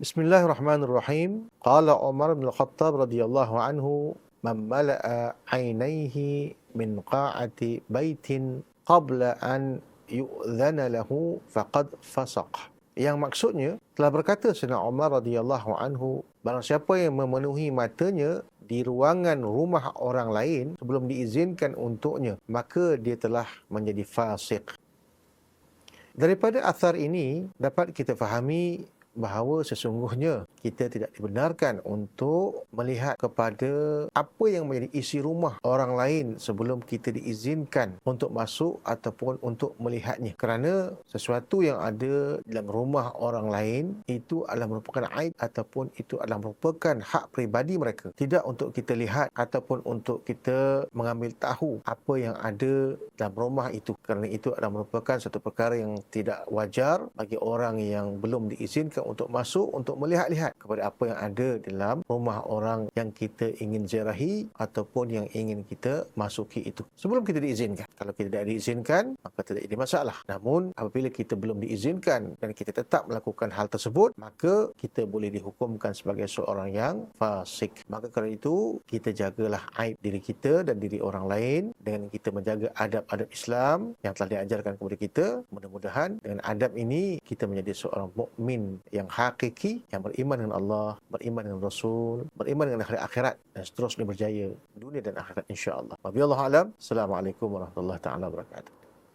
Bismillahirrahmanirrahim. Qala Umar bin Khattab radhiyallahu anhu, "Man mala'a 'ainaihi min qa'ati baitin qabla an yu'dhana lahu faqad fasaq." Yang maksudnya telah berkata Sayyidina Umar radhiyallahu anhu, barang siapa yang memenuhi matanya di ruangan rumah orang lain sebelum diizinkan untuknya, maka dia telah menjadi fasik. Daripada asar ini dapat kita fahami bahawa sesungguhnya kita tidak dibenarkan untuk melihat kepada apa yang menjadi isi rumah orang lain sebelum kita diizinkan untuk masuk ataupun untuk melihatnya. Kerana sesuatu yang ada dalam rumah orang lain itu adalah merupakan aib ataupun itu adalah merupakan hak peribadi mereka. Tidak untuk kita lihat ataupun untuk kita mengambil tahu apa yang ada dalam rumah itu. Kerana itu adalah merupakan satu perkara yang tidak wajar bagi orang yang belum diizinkan diizinkan untuk masuk untuk melihat-lihat kepada apa yang ada dalam rumah orang yang kita ingin ziarahi ataupun yang ingin kita masuki itu. Sebelum kita diizinkan. Kalau kita tidak diizinkan, maka tidak ada masalah. Namun, apabila kita belum diizinkan dan kita tetap melakukan hal tersebut, maka kita boleh dihukumkan sebagai seorang yang fasik. Maka kerana itu, kita jagalah aib diri kita dan diri orang lain dengan kita menjaga adab-adab Islam yang telah diajarkan kepada kita. Mudah-mudahan dengan adab ini, kita menjadi seorang mukmin yang hakiki yang beriman dengan Allah, beriman dengan Rasul, beriman dengan hari akhirat dan seterusnya berjaya dunia dan akhirat insya-Allah. Wabillahi alam. Assalamualaikum warahmatullahi taala wabarakatuh.